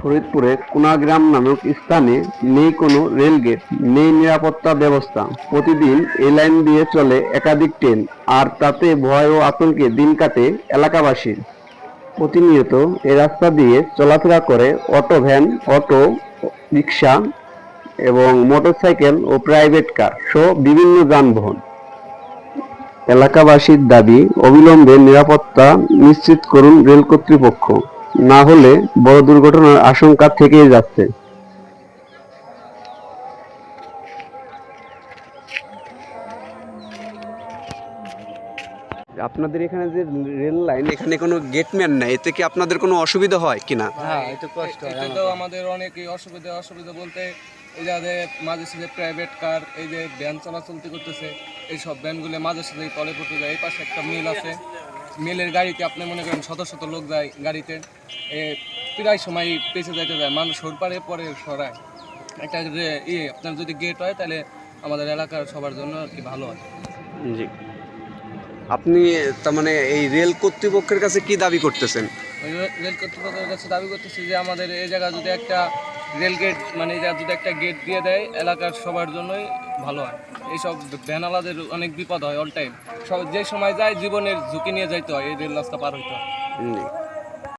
ফরিদপুরে কুনাগ্রাম নামক স্থানে নেই কোনো রেলগেট, নেই নিরাপত্তা ব্যবস্থা। প্রতিদিন এই লাইন দিয়ে চলে একাধিক ট্রেন, আর তাতে ভয় ও আতঙ্কে দিন কাটে এলাকাবাসীর প্রতিনিয়ত এ রাস্তা দিয়ে চলাফেরা করে অটো ভ্যান, অটো রিক্সা এবং মোটরসাইকেল ও প্রাইভেট কার সহ বিভিন্ন যানবাহন। এলাকাবাসীর দাবি, অবিলম্বে নিরাপত্তা নিশ্চিত করুন রেল কর্তৃপক্ষ। না হলে বড় দুর্ঘটনার আশঙ্কা থেকেই যাচ্ছে। আপনাদের এখানে যে রেল লাইন এখানে কোনো গেটম্যান নাই এতে কি আপনাদের কোনো অসুবিধা হয় কিনা? হ্যাঁ একটু কষ্ট হয় এতে তো আমাদের অনেকই অসুবিধা অসুবিধা বলতে এই যে মাঝে সাঝে প্রাইভেট কার এই যে ভ্যান চলাচলতি করতেছে এই সব ভ্যানগুলো মাঝে সাঝে তলে পড়তে যায় এই পাশে একটা মিল আছে। মিলের গাড়িতে আপনি মনে করেন শত শত লোক যায় গাড়িতে এ প্রায় সময় পেছে যাইতে যায় মানুষ সরপারে পরে সরায়। একটা ইয়ে আপনার যদি গেট হয় তাহলে আমাদের এলাকার সবার জন্য আর কি ভালো হয়। জি। আপনি তার মানে এই রেল কর্তৃপক্ষের কাছে কি দাবি করতেছেন? রেল কর্তৃপক্ষের কাছে দাবি করতেছি যে আমাদের এই জায়গা যদি একটা রেল গেট মানে যদি একটা গেট দিয়ে দেয় এলাকার সবার জন্যই ভালো হয়। এইসব ভ্যানালাদের অনেক বিপদ হয় অল টাইম সব যে সময় যায়, জীবনের ঝুঁকি নিয়ে যাইতে হয়, এই রেল রাস্তা পার হইতে হয়।